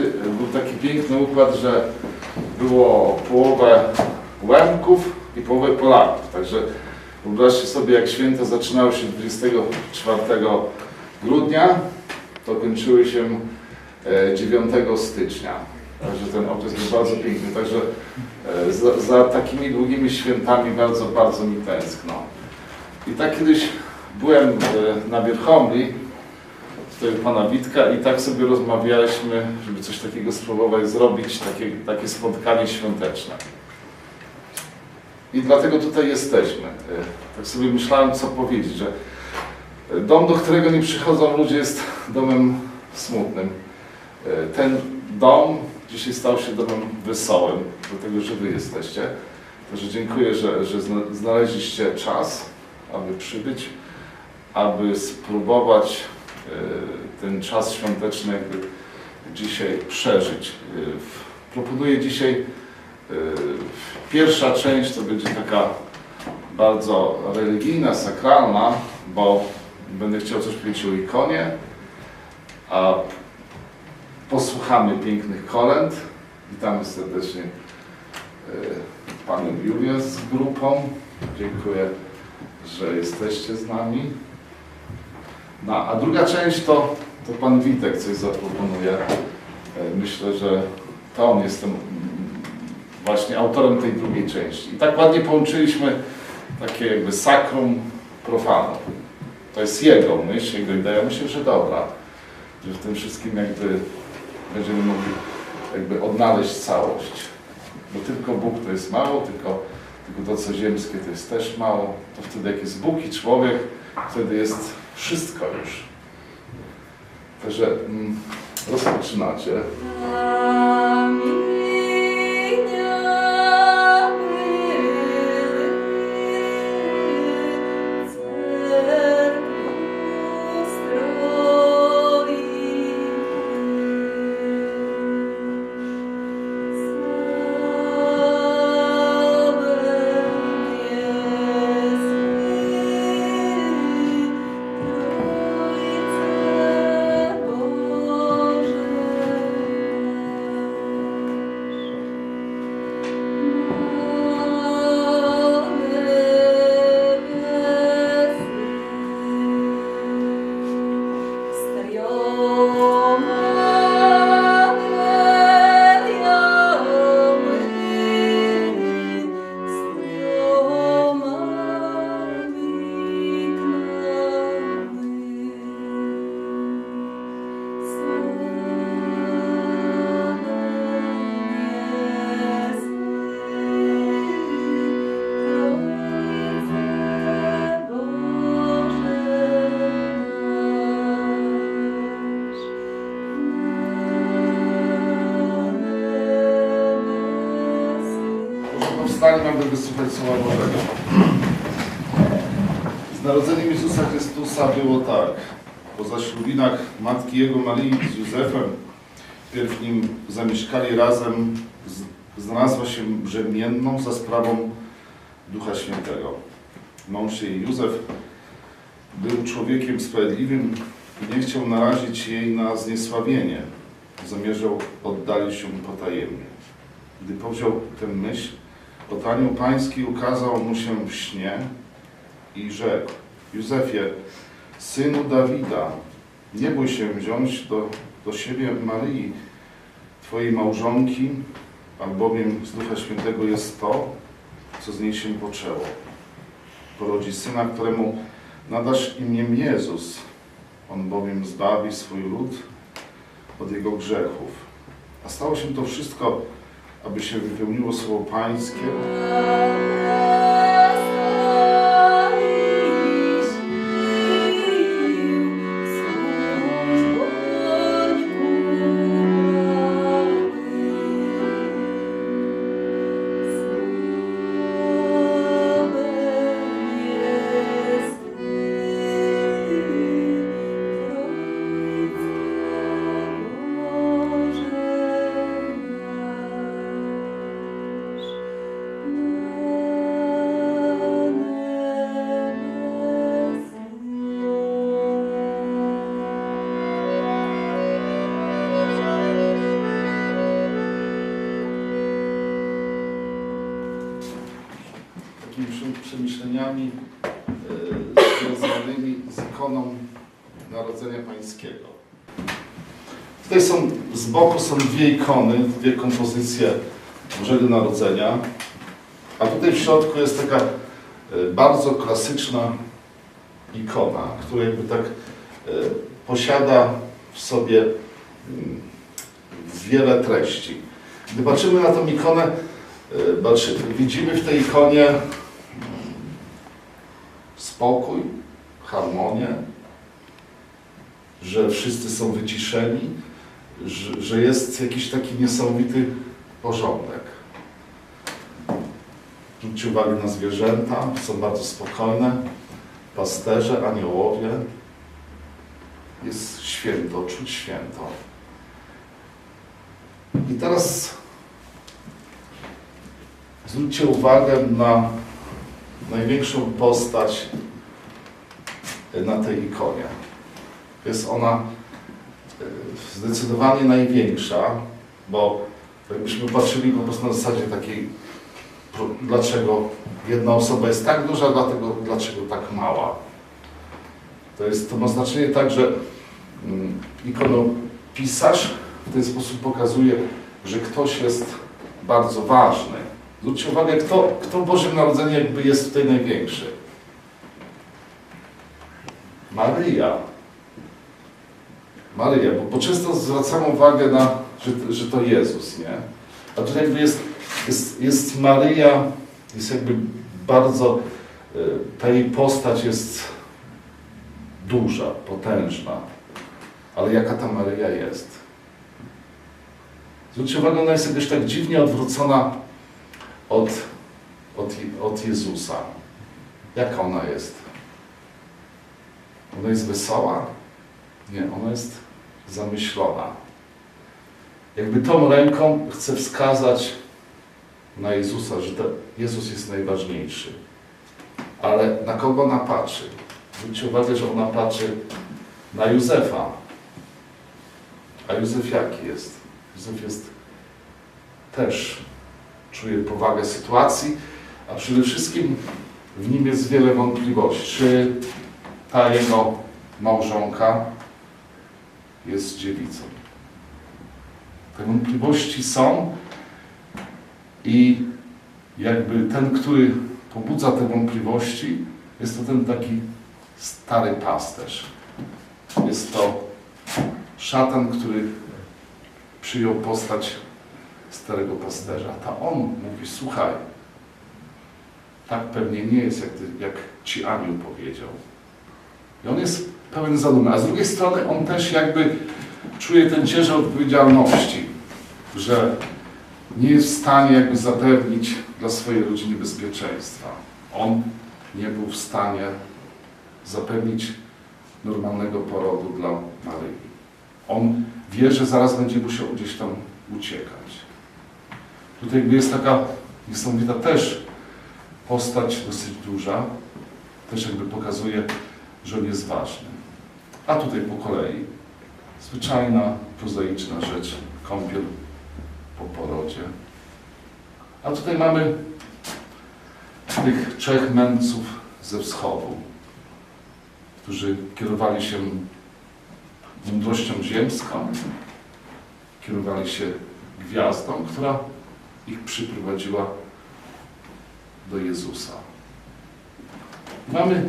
był taki piękny układ, że było połowę Łemków i połowę Polaków. Także wyobraźcie sobie, jak święta zaczynały się 24 grudnia, to kończyły się e, 9 stycznia. Także ten okres był bardzo piękny. Także e, za, za takimi długimi świętami bardzo, bardzo mi tęskno. I tak kiedyś byłem e, na Wierchomli, pana Witka i tak sobie rozmawialiśmy, żeby coś takiego spróbować zrobić, takie, takie spotkanie świąteczne. I dlatego tutaj jesteśmy. E, Tak sobie myślałem, co powiedzieć, że dom, do którego nie przychodzą ludzie, jest domem smutnym. E, Ten dom dzisiaj stał się domem wesołym, dlatego że wy jesteście. Także dziękuję, że, że zna- znaleźliście czas, aby przybyć, aby spróbować ten czas świąteczny jakby dzisiaj przeżyć. E, Proponuję dzisiaj e, pierwsza część to będzie taka bardzo religijna, sakralna, bo będę chciał coś powiedzieć o ikonie, a posłuchamy pięknych kolęd. Witamy serdecznie e, Panią Julię z grupą. Dziękuję, że jesteście z nami. No, a druga część to, to Pan Witek coś zaproponuje. E, Myślę, że to on jest tym, właśnie autorem tej drugiej części. I tak ładnie połączyliśmy takie jakby sakrum profanum. To jest jego myśl, jego idea. Myślę, że dobra, że w tym wszystkim jakby będziemy mogli jakby odnaleźć całość. Bo tylko Bóg to jest mało, tylko, tylko to, co ziemskie, to jest też mało. To wtedy, jak jest Bóg i człowiek, wtedy jest wszystko już. Także mm, rozpoczynacie. Słowa Bożego. Z narodzeniem Jezusa Chrystusa było tak. Po zaślubinach Matki Jego Marii z Józefem, wpierw nim zamieszkali razem, znalazła się brzemienną za sprawą Ducha Świętego. Mąż jej Józef był człowiekiem sprawiedliwym i nie chciał narazić jej na zniesławienie. Zamierzał oddalić ją potajemnie. Gdy powziął tę myśl, Oto anioł pański ukazał mu się w śnie i rzekł, Józefie, synu Dawida, nie bój się wziąć do, do siebie Maryi, twojej małżonki, albowiem z Ducha Świętego jest to, co z niej się poczęło. Porodzi syna, któremu nadasz imię Jezus. On bowiem zbawi swój lud od jego grzechów. A stało się to wszystko, aby się wypełniło słowo Pańskie, e, związanymi z ikoną Narodzenia Pańskiego. Tutaj są, z boku są dwie ikony, dwie kompozycje Bożego Narodzenia, a tutaj w środku jest taka e, bardzo klasyczna ikona, która jakby tak e, posiada w sobie mm, wiele treści. Gdy patrzymy na tą ikonę, widzimy w tej ikonie spokój, harmonię, że wszyscy są wyciszeni, że, że jest jakiś taki niesamowity porządek. Zwróćcie uwagę na zwierzęta, są bardzo spokojne, pasterze, aniołowie. Jest święto, czuć święto. I teraz zwróćcie uwagę na największą postać na tej ikonie. Jest ona e, zdecydowanie największa, bo jakbyśmy patrzyli po prostu na zasadzie takiej, dlaczego jedna osoba jest tak duża, dlatego dlaczego tak mała. To, jest, to ma znaczenie tak, że mm, ikonopisarz w ten sposób pokazuje, że ktoś jest bardzo ważny. Zwróćcie uwagę, kto, kto w Bożym Narodzeniu jakby jest tutaj największy. Maryja. Maryja, bo, bo często zwracamy uwagę na, że, że to Jezus, nie? A tutaj jakby jest, jest, jest Maryja, jest jakby bardzo, e, ta jej postać jest duża, potężna. Ale jaka ta Maryja jest? Zwróćcie uwagę, ona jest jakoś tak dziwnie odwrócona od, od, od Jezusa. Jaka ona jest? Ona jest wesoła? Nie, ona jest zamyślona. Jakby tą ręką chce wskazać na Jezusa, że Jezus jest najważniejszy. Ale na kogo ona patrzy? Zwróćcie uwagę, że ona patrzy na Józefa. A Józef jaki jest? Józef jest też, czuje powagę sytuacji, a przede wszystkim w nim jest wiele wątpliwości. Czy ta jego małżonka jest dziewicą? Te wątpliwości są i jakby ten, który pobudza te wątpliwości, jest to ten taki stary pasterz. Jest to szatan, który przyjął postać starego pasterza. Ta on mówi, słuchaj, tak pewnie nie jest, jak, ty, jak ci anioł powiedział. I on jest pełen zadumy. A z drugiej strony on też jakby czuje ten ciężar odpowiedzialności, że nie jest w stanie jakby zapewnić dla swojej rodziny bezpieczeństwa. On nie był w stanie zapewnić normalnego porodu dla Maryi. On wie, że zaraz będzie musiał gdzieś tam uciekać. Tutaj jakby jest taka niesamowita też postać dosyć duża, też jakby pokazuje, że on jest ważny. A tutaj po kolei zwyczajna, prozaiczna rzecz, kąpiel po porodzie. A tutaj mamy tych trzech mędrców ze wschodu, którzy kierowali się mądrością ziemską, kierowali się gwiazdą, która ich przyprowadziła do Jezusa. Mamy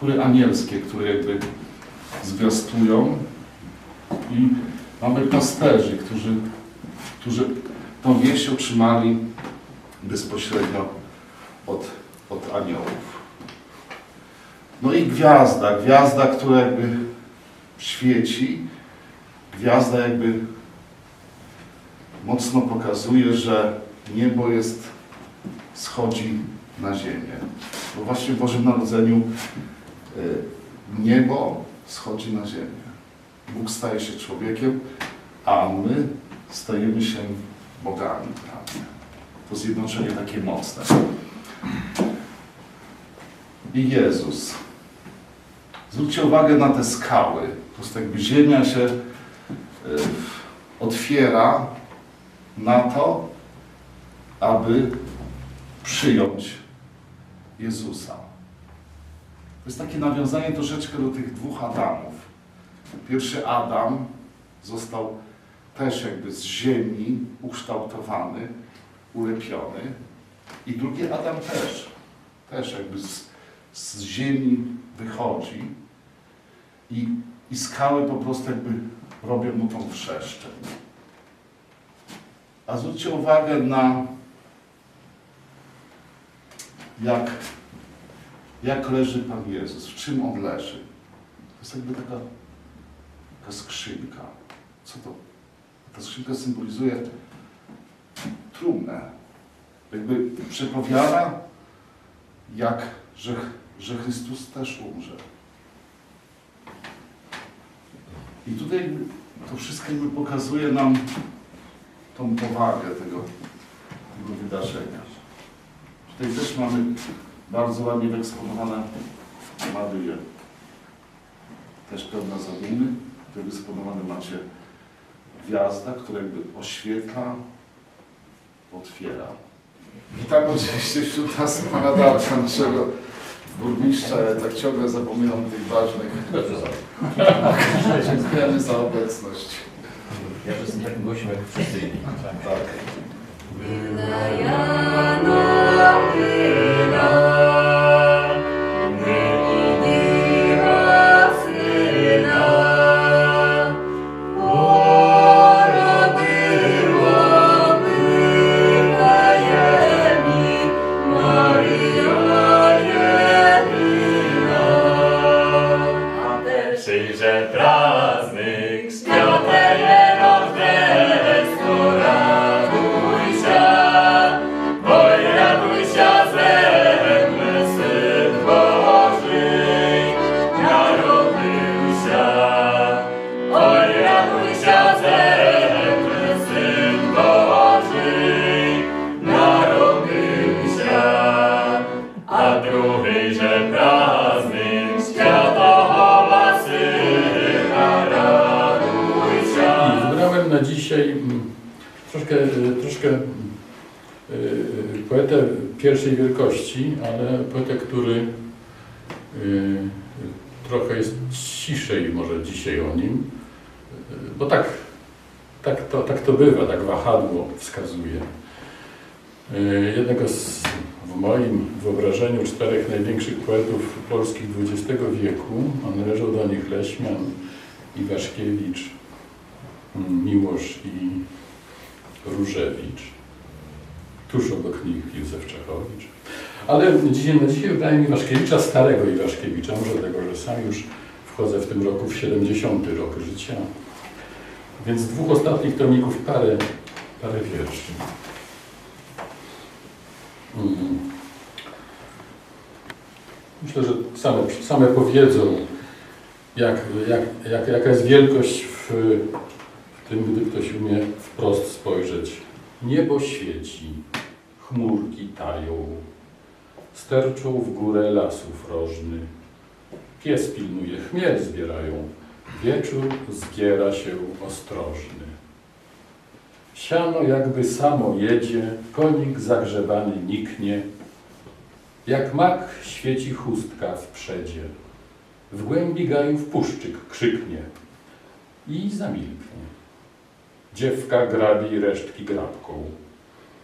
chóry anielskie, które jakby zwiastują i mamy pasterzy, którzy, którzy tą wieść otrzymali bezpośrednio od, od aniołów. No i gwiazda, gwiazda, która jakby świeci, gwiazda jakby mocno pokazuje, że niebo jest, schodzi na ziemię. Bo właśnie w Bożym Narodzeniu y, niebo schodzi na ziemię. Bóg staje się człowiekiem, a my stajemy się bogami. To zjednoczenie takie mocne. I Jezus. Zwróćcie uwagę na te skały. Po prostu jakby ziemia się y, otwiera na to, aby przyjąć Jezusa. To jest takie nawiązanie troszeczkę do tych dwóch Adamów. Pierwszy Adam został też jakby z ziemi ukształtowany, ulepiony. I drugi Adam też, też jakby z, z ziemi wychodzi i, i skały po prostu jakby robią mu tą wrzeszczę. A zwróćcie uwagę na jak, jak leży Pan Jezus, w czym On leży. To jest jakby taka, taka skrzynka. Co to? Ta skrzynka symbolizuje trumnę. Jakby przepowiada, jak, że, że Chrystus też umrze. I tutaj to wszystko jakby pokazuje nam tą powagę tego, tego wydarzenia. Tutaj też mamy bardzo ładnie wyeksponowane Maryję. Też pełna zadumy. Tutaj wyeksponowane macie gwiazda, która jakby oświetla, otwiera. Witam oczywiście wśród nas pana Darka, naszego burmistrza. Ja tak ciągle zapominam tych ważnych. Dziękujemy za obecność. Ja jestem takim gościem jak wszyscy inni. Tak. Poetę pierwszej wielkości, ale poetę, który y, trochę jest ciszej może dzisiaj o nim, y, bo tak, tak, to, tak to bywa, tak wahadło wskazuje. Y, Jednego z, w moim wyobrażeniu czterech największych poetów polskich XX wieku, a należał do nich Leśmian, Iwaszkiewicz, Miłosz i Różewicz. Tuż obok nich Józef Czechowicz. Ale dzisiaj, na dzisiaj wybrałem Iwaszkiewicza, starego Iwaszkiewicza, może dlatego, że sam już wchodzę w tym roku w 70 rok życia. Więc z dwóch ostatnich tomików parę, parę wierszy. Mm. Myślę, że same, same powiedzą, jak, jak, jak, jaka jest wielkość w, w tym, gdy ktoś umie wprost spojrzeć. Niebo świeci, chmurki tają, sterczą w górę lasów rożny. Pies pilnuje, chmiel zbierają, wieczór zbiera się ostrożny. Siano jakby samo jedzie, konik zagrzebany niknie, jak mak świeci chustka w przedzie. W głębi gajów puszczyk krzyknie i zamilknie. Dziewka grabi resztki grabką.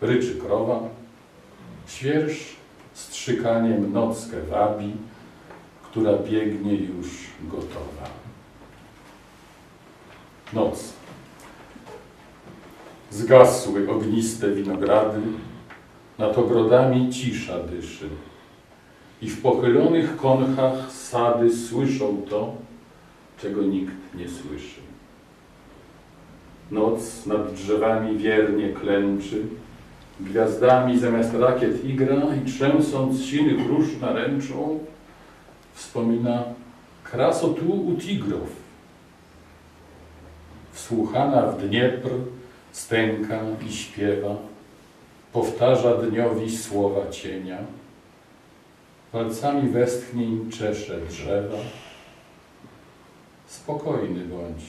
Ryczy krowa, świersz strzykaniem nockę wabi, która biegnie już gotowa. Noc. Zgasły ogniste winogrady, nad ogrodami cisza dyszy. I w pochylonych konchach sady słyszą to, czego nikt nie słyszy. Noc nad drzewami wiernie klęczy, gwiazdami zamiast rakiet igra i trzęsąc sinych róż naręczą, wspomina kraso tu u tigrów. Wsłuchana w Dniepr stęka i śpiewa, powtarza dniowi słowa cienia. Palcami westchnień czesze drzewa. Spokojny bądź,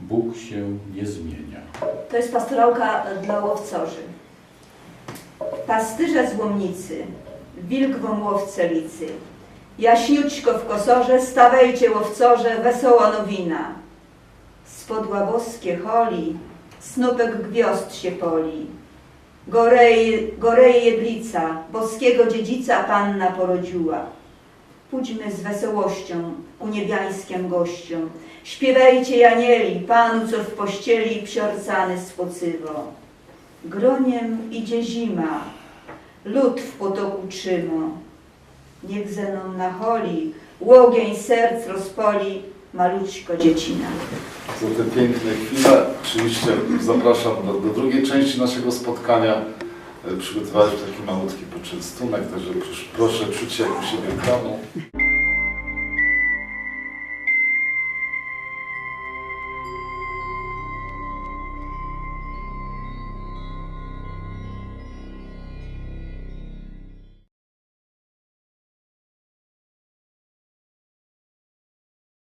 Bóg się nie zmienia. To jest pastorałka dla łowcorzy. Pasterze z Łomnicy wilk wam łowce licy. Jaśniućko w kosorze, stawajcie łowcorze, wesoła nowina. Spod łaboskie holi, snopek gwiazd się poli. Goreje, goreje jedlica, boskiego dziedzica Panna porodziła. Pójdźmy z wesołością ku niebiańskim gościom. Śpiewajcie Janieli, Panu, co w pościeli psiorcany spocywo. Groniem idzie zima, lód w potoku trzymo. Niech zenon nacholi, łogień serc rozpoli, malućko dziecina. Za te piękne chwile. Oczywiście zapraszam do, do drugiej części naszego spotkania. E, Przygotowaliśmy taki malutki poczęstunek, także proszę czuć się jak u siebie w domu.